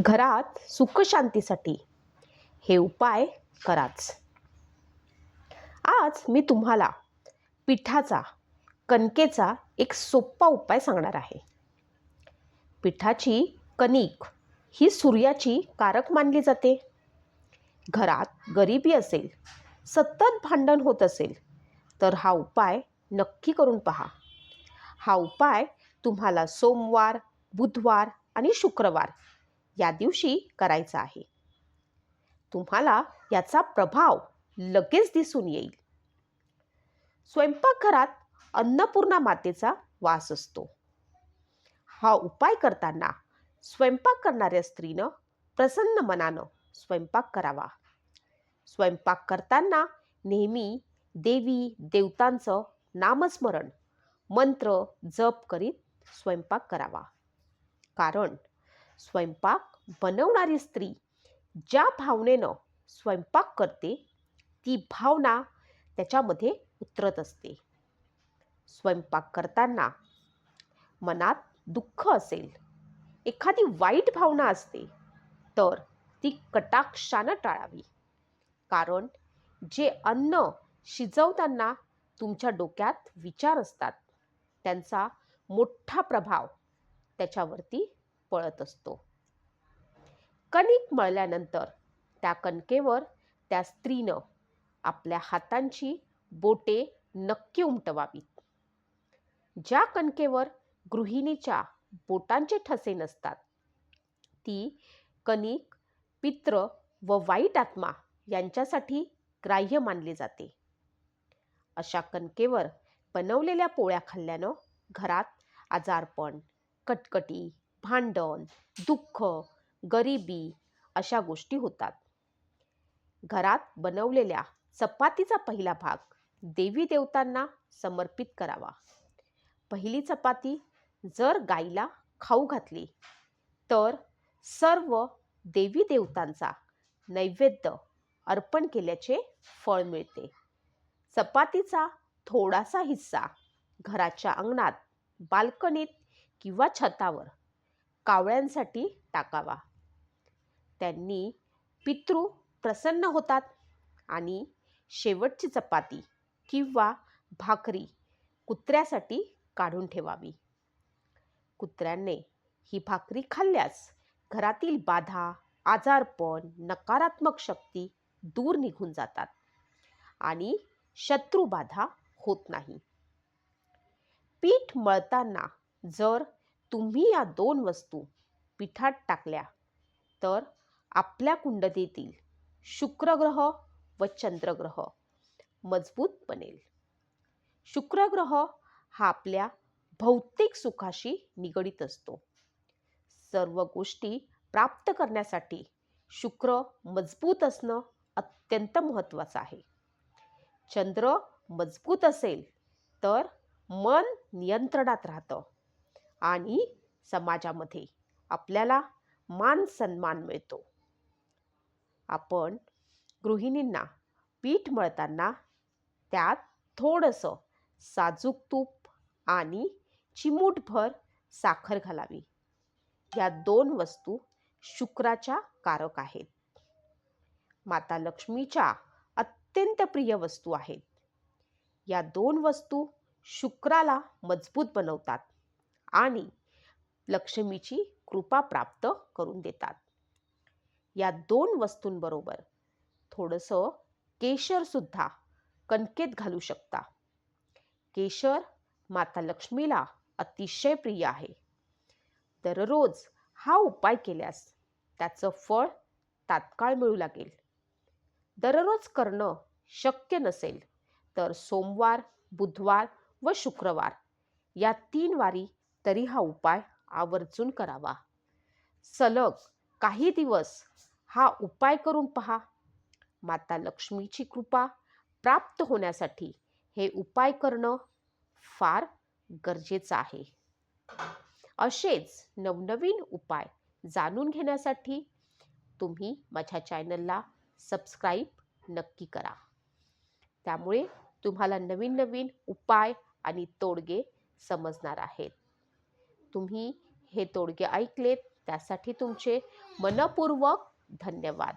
घरात सुखशांतीसाठी हे उपाय कराच. आज मी तुम्हाला पिठाचा कणकेचा एक सोपा उपाय सांगणार आहे. पिठाची कणिक ही सूर्याची कारक मानली जाते. घरात गरिबी असेल सतत भांडण होत असेल तर हा उपाय नक्की करून पहा. हा उपाय तुम्हाला सोमवार बुधवार आणि शुक्रवार या दिवशी करायचा आहे. तुम्हाला याचा प्रभाव लगेच दिसून येईल. स्वयंपाकघरात अन्नपूर्णा मातेचा वास असतो. हा उपाय करताना स्वयंपाक करणाऱ्या स्त्रीनं प्रसन्न मनानं स्वयंपाक करावा. स्वयंपाक करताना नेहमी देवी देवतांचं नामस्मरण मंत्र जप करीत स्वयंपाक करावा. कारण स्वयंपाक बनवणारी स्त्री ज्या भावनेनं स्वयंपाक करते ती भावना त्याच्यामध्ये उतरत असते. स्वयंपाक करताना मनात दुःख असेल एखादी वाईट भावना असते तर ती कटाक्षानं टाळावी. कारण जे अन्न शिजवताना तुमच्या डोक्यात विचार असतात त्यांचा मोठा प्रभाव त्याच्यावरती पळत असतो. कणिक मळल्यानंतर त्या कणकेवर त्या स्त्रीनं आपल्या हातांची बोटे नक्की उमटवावीत. ज्या कणकेवर गृहिणीच्या बोटांचे ठसे नसतात ती कणिक पित्र व वाईट आत्मा यांच्यासाठी ग्राह्य मानले जाते. अशा कणकेवर बनवलेल्या पोळ्या खाल्ल्यानं घरात आजारपण कटकटी भांडण दुःख गरिबी अशा गोष्टी होतात. घरात बनवलेल्या चपातीचा पहिला भाग देवी देवतांना समर्पित करावा. पहिली चपाती जर गाईला खाऊ घातली तर सर्व देवी देवतांचा नैवेद्य अर्पण केल्याचे फळ मिळते. चपातीचा थोडासा हिस्सा घराच्या अंगणात बाल्कनीत किंवा छतावर कावळ्यांसाठी टाकावा. त्यांनी पितृ प्रसन्न होतात आणि शेवटची चपाती किंवा भाकरी कुत्र्यासाठी काढून ठेवावी. कुत्र्याने ही भाकरी खाल्ल्यास घरातील बाधा आजारपण नकारात्मक शक्ती दूर निघून जातात आणि शत्रुबाधा होत नाही. पीठ मळताना जर तुम्ही या दोन वस्तू पिठात टाकल्या तर आपल्या कुंडलीतील शुक्रग्रह व चंद्रग्रह मजबूत बनेल. शुक्रग्रह हा आपल्या भौतिक सुखाशी निगडीत असतो. सर्व गोष्टी प्राप्त करण्यासाठी शुक्र मजबूत असणं अत्यंत महत्त्वाचं आहे. चंद्र मजबूत असेल तर मन नियंत्रणात राहतं. आणि समाजामध्ये आपल्याला मान सन्मान मिळतो. आपण गृहिणींना पीठ मळताना त्यात थोडंसं साजूक तूप आणि चिमूटभर साखर घालावी. या दोन वस्तू शुक्राच्या कारक आहेत. माता लक्ष्मीच्या अत्यंत प्रिय वस्तू आहेत. या दोन वस्तू शुक्राला मजबूत बनवतात. आणि लक्ष्मीची कृपा प्राप्त करून देतात. या दोन वस्तूंबरोबर थोडंसं केशरसुद्धा कणकेत घालू शकता. केशर माता लक्ष्मीला अतिशय प्रिय आहे. दररोज हा उपाय केल्यास त्याचं फळ तात्काळ मिळू लागेल. दररोज करणं शक्य नसेल तर सोमवार बुधवार व शुक्रवार या तीन वारी तरी हा उपाय आवर्जून करावा. सलग काही दिवस हा उपाय करून पहा. माता लक्ष्मीची कृपा प्राप्त होण्यासाठी हे उपाय करणं फार गरजेचं आहे. असेच नवनवीन उपाय जाणून घेण्यासाठी तुम्ही माझ्या चॅनलला सबस्क्राईब नक्की करा. त्यामुळे तुम्हाला नवीन नवीन उपाय आणि तोडगे समजणार आहेत. तुम्ही हे तोडगे ऐकलेत. त्यासाठी तुमचे मनपूर्वक धन्यवाद.